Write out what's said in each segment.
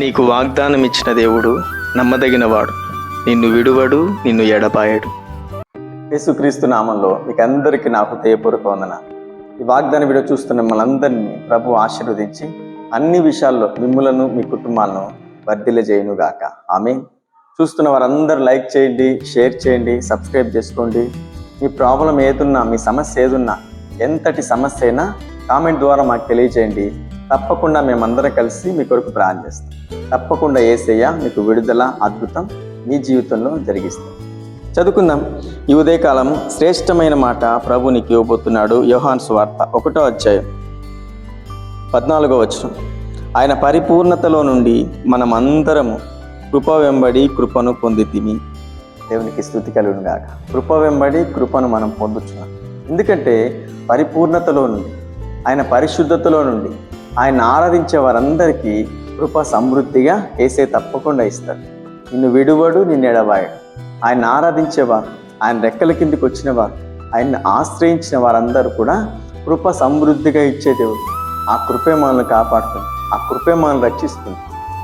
నీకు వాగ్దానం ఇచ్చిన దేవుడు నమ్మదగినవాడు. నిన్ను విడువడు నిన్ను ఎడపాయడు యేసుక్రీస్తు నామంలో మీకు అందరికీ నా హృదయపూర్వక వందన. ఈ వాగ్దాన వీడియో చూస్తున్న మనందరినీ ప్రభు ఆశీర్వదించి అన్ని విషయాల్లో మిమ్ములను మీ కుటుంబాలను వర్ధిల్ల చేయను గాక. ఆమె చూస్తున్న వారందరూ లైక్ చేయండి షేర్ చేయండి సబ్స్క్రైబ్ చేసుకోండి. మీ ప్రాబ్లం ఏదున్నా మీ సమస్య ఏదున్నా ఎంతటి సమస్య అయినా కామెంట్ ద్వారా మాకు తెలియజేయండి. తప్పకుండా మేమందరం కలిసి మీ కొరకు ప్రార్థన చేస్తాం. తప్పకుండా ఏసయ్య మీకు విడుదల అద్భుతం మీ జీవితంలో జరిగిస్తాం. చదువుకుందాం. ఈ ఉదయకాలం శ్రేష్టమైన మాట ప్రభునికి ఇవ్వబోతున్నాడు యోహాన్ స్వార్త ఒకటో అధ్యాయం పద్నాలుగో వచనం. ఆయన పరిపూర్ణతలో నుండి మనం అందరము కృప వెంబడి కృపను పొందితిమి. దేవునికి స్థుతి కలుగును గాక. కృప వెంబడి కృపను మనం పొందుతున్నాం ఎందుకంటే పరిపూర్ణతలో నుండి ఆయన పరిశుద్ధతలో నుండి ఆయన ఆరాధించే వారందరికీ కృప సమృద్ధిగా వేసే తప్పకుండా ఇస్తాడు. నిన్ను విడువడు నిన్ను ఎడవాయడు ఆయన ఆరాధించేవారు ఆయన రెక్కల కిందికి వచ్చినవారు ఆయన్ని ఆశ్రయించిన వారందరూ కూడా కృప సమృద్ధిగా ఇచ్చే దేవుడు. ఆ కృపే మనల్ని కాపాడుతుంది. ఆ కృపే మనల్ని రక్షిస్తుంది.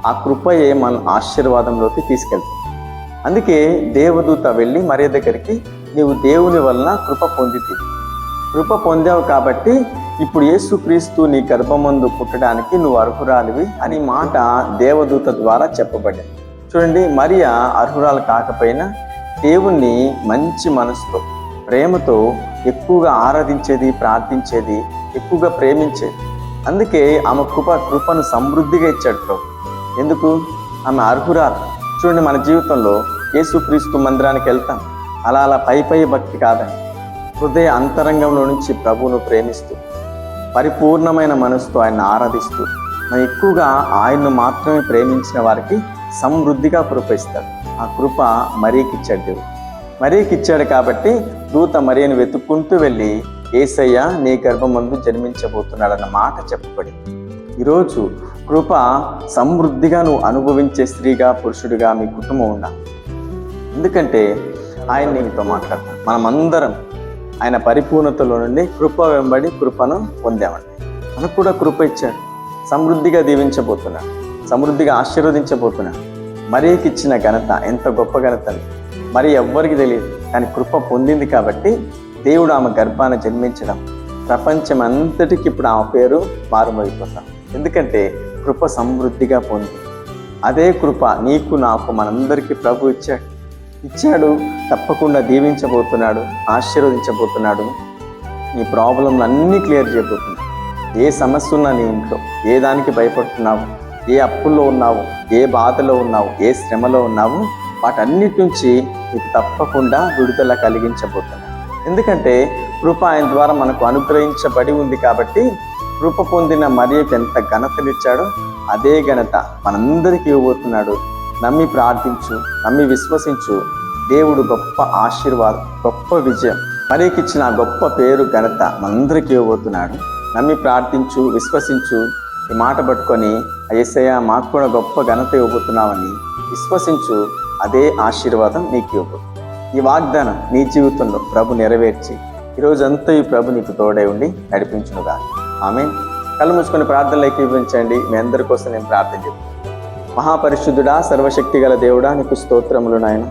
ఆ కృపయే మన ఆశీర్వాదంలోకి తీసుకెళ్తుంది. అందుకే దేవదూత వెళ్ళి మరియ దగ్గరికి నీవు దేవుని వలన కృప పొందితే కృప పొందావు కాబట్టి ఇప్పుడు యేసుక్రీస్తు నీ గర్భమందు పుట్టడానికి నువ్వు అర్హురాలివి అని మాట దేవదూత ద్వారా చెప్పబడింది. చూడండి మరియా అర్హురాలు కాకపోయినా దేవుణ్ణి మంచి మనసుతో ప్రేమతో ఎక్కువగా ఆరాధించేది ప్రార్థించేది ఎక్కువగా ప్రేమించేది. అందుకే ఆమె కృప కృపను సమృద్ధిగా ఇచ్చాడు ప్రభు. ఎందుకు? ఆమె అర్హురాలు. చూడండి మన జీవితంలో యేసుక్రీస్తు మందిరానికి వెళ్తాం. అలా అలా పై పై భక్తి కాదని హృదయ అంతరంగంలో నుంచి ప్రభువును ప్రేమిస్తూ పరిపూర్ణమైన మనసుతో ఆయన ఆరాధిస్తూ మనం ఎక్కువగా ఆయన్ను మాత్రమే ప్రేమించిన వారికి సమృద్ధిగా కృప ఇస్తాడు. ఆ కృప మరీకి ఇచ్చాడు దేవుడు. మరీకి ఇచ్చాడు కాబట్టి దూత మరియను వెతుక్కుంటూ వెళ్ళి ఏసయ్య నీ గర్భమందు జన్మించబోతున్నాడన్న మాట చెప్పబడింది. ఈరోజు కృప సమృద్ధిగా నువ్వు అనుభవించే స్త్రీగా పురుషుడిగా మీ కుటుంబం ఉండాలి. ఎందుకంటే ఆయన నీతో మాట్లాడతాను మనమందరం ఆయన పరిపూర్ణతలో నుండి కృప వెంబడి కృపను పొందామండి. మనకు కూడా కృప ఇచ్చాడు. సమృద్ధిగా దీవించబోతున్నాడు సమృద్ధిగా ఆశీర్వదించబోతున్నాడు మరీకి ఇచ్చిన ఘనత ఎంత గొప్ప ఘనత అని మరి ఎవ్వరికి తెలియదు కానీ కృప పొందింది కాబట్టి దేవుడు ఆమె గర్భాన్ని జన్మించడం ప్రపంచం అంతటికి ఇప్పుడు ఆమె పేరు మారుమైపోతాం ఎందుకంటే కృప సమృద్ధిగా పొంది అదే కృప నీకు నాకు మనందరికీ ప్రభు ఇచ్చాడు. ఇచ్చాడు తప్పకుండా దీవించబోతున్నాడు ఆశీర్వదించబోతున్నాడు. నీ ప్రాబ్లంలు అన్నీ క్లియర్ చేయబోతున్నాడు ఏ సమస్య ఉన్నా నీ ఇంట్లో ఏ దానికి భయపడుతున్నావు ఏ అప్పుల్లో ఉన్నావు ఏ బాధలో ఉన్నావు ఏ శ్రమలో ఉన్నావు వాటన్నిటి నుంచి నీకు తప్పకుండా విడుదల కలిగించబోతున్నాడు. ఎందుకంటే కృప ఆయన ద్వారా మనకు అనుగ్రహించబడి ఉంది కాబట్టి కృప పొందిన మరియకి ఎంత ఘనతనిచ్చాడో అదే ఘనత మనందరికీ ఇవ్వబోతున్నాడు. నమ్మి ప్రార్థించు నమ్మి విశ్వసించు. దేవుడు గొప్ప ఆశీర్వాదం గొప్ప విజయం. మరీకి ఇచ్చిన గొప్ప పేరు ఘనత మనందరికీ ఇవ్వబోతున్నాడు. నమ్మి ప్రార్థించు విశ్వసించు. ఈ మాట పట్టుకొని అయ్యసయ్య మాకు కూడా గొప్ప ఘనత ఇవ్వబోతున్నామని విశ్వసించు. అదే ఆశీర్వాదం నీకు ఇవ్వబోతుంది ఈ వాగ్దానం నీ జీవితంలో ప్రభు నెరవేర్చి ఈరోజంతా ఈ ప్రభు నీకు తోడై ఉండి నడిపించునుగా ఆమె కళ్ళు మూసుకొని ప్రార్థనలోకి ఇవ్వించండి మీ అందరి కోసం నేను ప్రార్థన చెప్తాను మహాపరిశుద్ధుడా సర్వశక్తి గల దేవుడా నీకు స్తోత్రములు నాయన.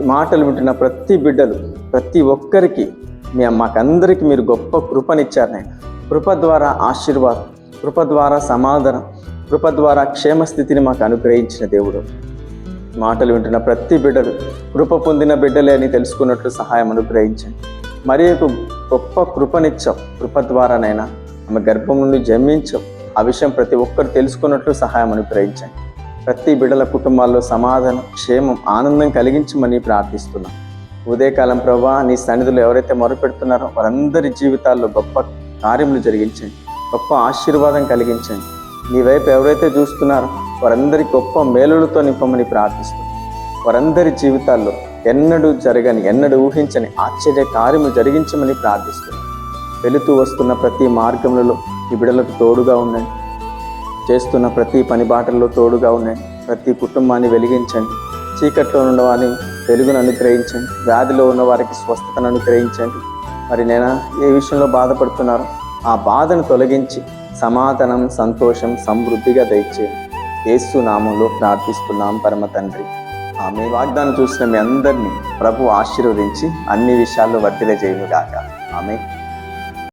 ఈ మాటలు వింటున్న ప్రతి బిడ్డలు ప్రతి ఒక్కరికి మీ మాకందరికి మీరు గొప్ప కృపనిచ్చారు నాయన. కృప ద్వారా ఆశీర్వాదం కృప ద్వారా సమాధానం కృప ద్వారా క్షేమస్థితిని మాకు అనుగ్రహించిన దేవుడు. మాటలు వింటున్న ప్రతి బిడ్డలు కృప పొందిన బిడ్డలే అని తెలుసుకున్నట్లు సహాయం అనుగ్రహించండి. మరి గొప్ప కృపనిచ్చాం కృప ద్వారానైనా ఆమె గర్భం నుండి జన్మించాం. ఆ విషయం ప్రతి ఒక్కరు తెలుసుకున్నట్లు సహాయం అనుగ్రహించండి. ప్రతి బిడల కుటుంబాల్లో సమాధానం క్షేమం ఆనందం కలిగించమని ప్రార్థిస్తున్నాం. ఉదయకాలం ప్రభా నీ సన్నిధులు ఎవరైతే మొరపెడుతున్నారో వారందరి జీవితాల్లో గొప్ప కార్యములు జరిగించండి. గొప్ప ఆశీర్వాదం కలిగించండి. నీ వైపు ఎవరైతే చూస్తున్నారో వారందరి గొప్ప మేలులతో నింపమని ప్రార్థిస్తున్నాం. వారందరి జీవితాల్లో ఎన్నడూ జరగని ఎన్నడూ ఊహించని ఆశ్చర్య కార్యము జరిగించమని ప్రార్థిస్తున్నాం. వెళుతూ వస్తున్న ప్రతి మార్గములలో ఈ బిడలకు తోడుగా ఉండండి. చేస్తున్న ప్రతి పని బాటల్లో తోడుగా ఉండండి. ప్రతి కుటుంబాన్ని వెలిగించండి. చీకట్లో ఉన్నవారిని వెలుగును అనుగ్రహించండి. వ్యాధిలో ఉన్న వారికి స్వస్థతను అనుగ్రహించండి. మరి నేను? ఏ విషయంలో బాధపడుతున్నారు? ఆ బాధను తొలగించి సమాధానం సంతోషం సమృద్ధిగా దయచేయండి. యేసు నామంలో ప్రార్థిస్తున్నాం పరమ తండ్రి. ఆమె వాగ్దానం చూసిన మీ అందరినీ ప్రభు ఆశీర్వదించి అన్ని విషయాల్లో వర్ధిల చేయను గాక ఆమె